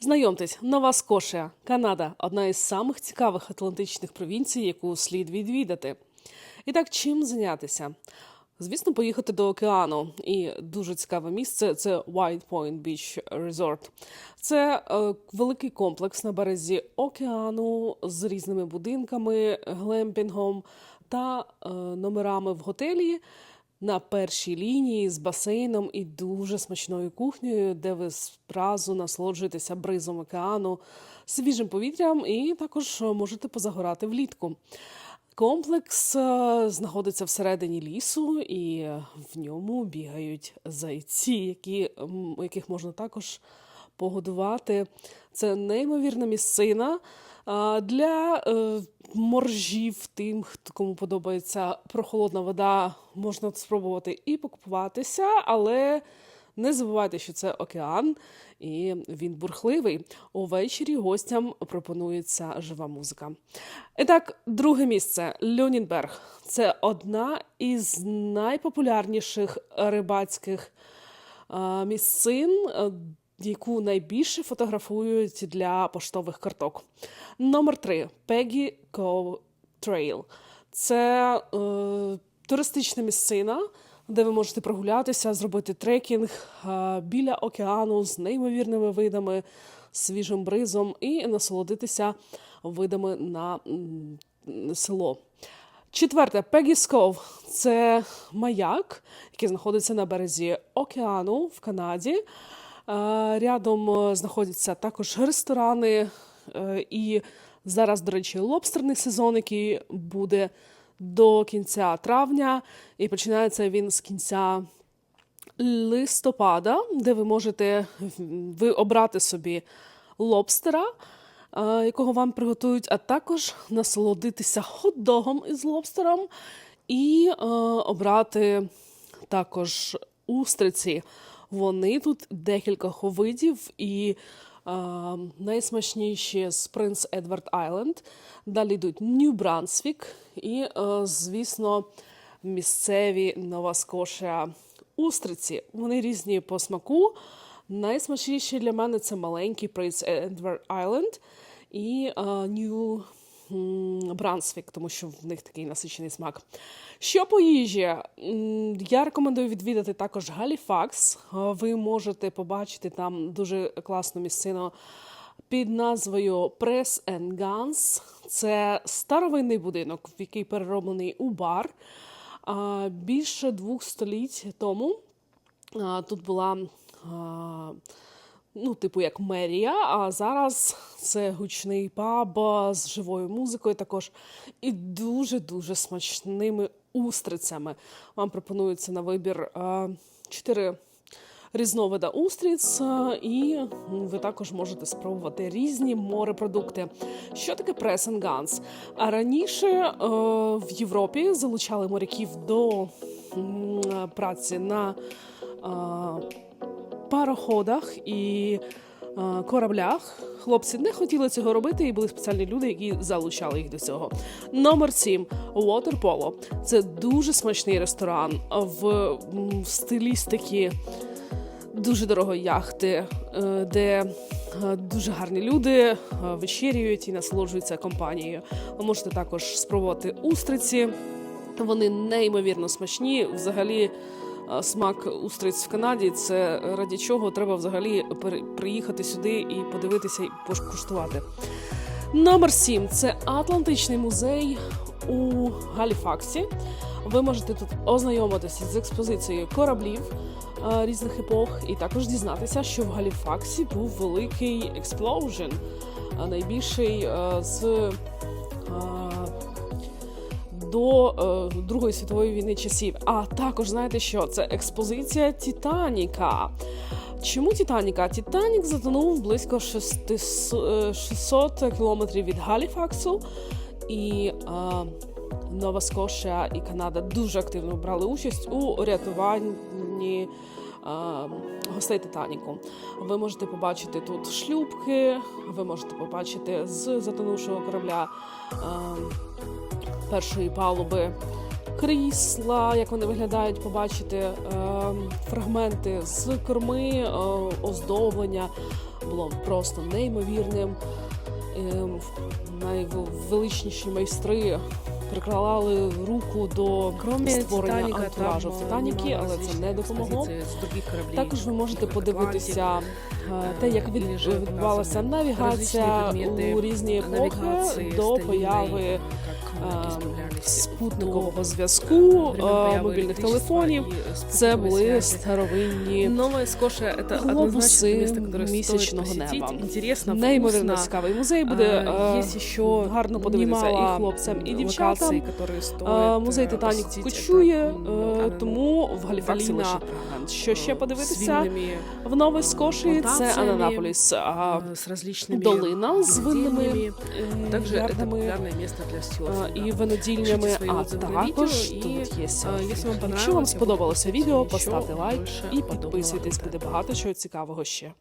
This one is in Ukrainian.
Знайомтесь, Нова Скошія, Канада одна із самих цікавих атлантичних провінцій, яку слід відвідати. І так, чим зайнятися? Звісно, поїхати до океану. І дуже цікаве місце це White Point Beach Resort. Це е, великий комплекс на березі океану з різними будинками, глемпінгом та е, номерами в готелі на першій лінії з басейном і дуже смачною кухнею, де ви зразу насолоджуєтеся бризом океану, свіжим повітрям і також можете позагорати влітку. Комплекс е, знаходиться всередині лісу, і в ньому бігають зайці, які, яких можна також погодувати. Це неймовірна місцина для е, моржів, тим, кому подобається прохолодна вода, можна спробувати і покупуватися, але не забувайте, що це океан, і він бурхливий. Увечері гостям пропонується жива музика. І так, друге місце Люнінберг. Це одна із найпопулярніших рибацьких місцин, яку найбільше фотографують для поштових карток. Номер три Peggy Cove Trail. Це е, туристична місцина, де ви можете прогулятися, зробити трекінг е, біля океану з неймовірними видами, свіжим бризом і насолодитися видами на м, село. Четверте, Cove – це маяк, який знаходиться на березі океану в Канаді. Рядом е, знаходяться також ресторани, е, і зараз, до речі, лобстерний сезон, який буде до кінця травня, і починається він з кінця листопада, де ви можете ви обрати собі лобстера, е, якого вам приготують, а також насолодитися хот-догом із лобстером і обрати також устриці. Вони тут декількох видів і е, найсмачніші з Принц Едвард Айленд. Далі йдуть Нью Брансвік і, е, звісно, місцеві Нова Скошія устриці. Вони різні по смаку. Найсмачніші для мене це маленький Принц Едвард Айленд і е, Нью Брансвік, тому що в них такий насичений смак. Що по їжі? Я рекомендую відвідати також Галіфакс. Е, Ви можете побачити там дуже класну місцину під назвою Press and Guns. Це старовинний будинок, в який перероблений у бар. Більше двох століть тому тут була. Ну, типу, як мерія, а зараз це гучний паб з живою музикою також і дуже-дуже смачними устрицями. Вам пропонується на вибір чотири різновида устриць, і ви також можете спробувати різні морепродукти. Що таке and? А раніше е, в Європі залучали моряків до праці на е, пароходах і е, кораблях. Хлопці не хотіли цього робити, і були спеціальні люди, які залучали їх до цього. Номер 7 Water. Це дуже смачний ресторан в м, стилістики дуже дорогої яхти, е, де е, дуже гарні люди вечерюють і насолоджуються компанією. Ви можете також спробувати устриці. Вони неймовірно смачні. Взагалі, смак устриць в Канаді це раді чого треба взагалі приїхати сюди і подивитися і покуштувати. Номер 7 це Атлантичний музей у Галіфаксі. Ви можете тут ознайомитися з експозицією кораблів різних епох, і також дізнатися, що в Галіфаксі був великий експлоужен, найбільший з до е, Другої світової війни часів. А також знаєте що? Це експозиція Титаніка. Чому Титаніка? Титанік затонув близько 600, е, 600 кілометрів від Галіфаксу, і е, Нова Скошія і Канада дуже активно брали участь у рятуванні. Е, Гостей Титаніку. Ви можете побачити тут шлюбки, ви можете побачити з затонувшого корабля е, першої палуби крісла, як вони виглядають, побачити е, фрагменти з корми, е, оздоблення. було просто неймовірним. Ем, Найвеличніші майстри приклали руку до Кроме створення Титаніка, антуражу в е, Титаніки, але це не допомогло. Також ви можете подивитися е, те, як відбувалася навігація у різні епохи до появи е, спутникового до зв'язку, времен е, появи мобільних електричества телефонів. і Це спутникової були зв'язі. старовинні Новая Скоша это глобуси однозначно место, которое місячного стоит посетить. неба. Интересно, Неймовірно вкусно. цікавий музей буде. А, е, Есть еще гарно подивитися і немало хлопцям, і локаций, дівчатам. которые Е, стоит, Музей э, Титанік посетить. кочує, Это, е, м, тому в Галіфаксі долина, лише фрагмент. Що ще э, подивитися с винными, в Новій Скошії? Це плантаціями, Ананаполіс. А э, с различными долина з винними заведениями. е, Также это ярдами популярное место для е, серфинга. і винодільнями, а також тут є е, серфінг. якщо вам сподобалося відео, поставте лайк і підписуйтесь, буде багато чого цікавого ще.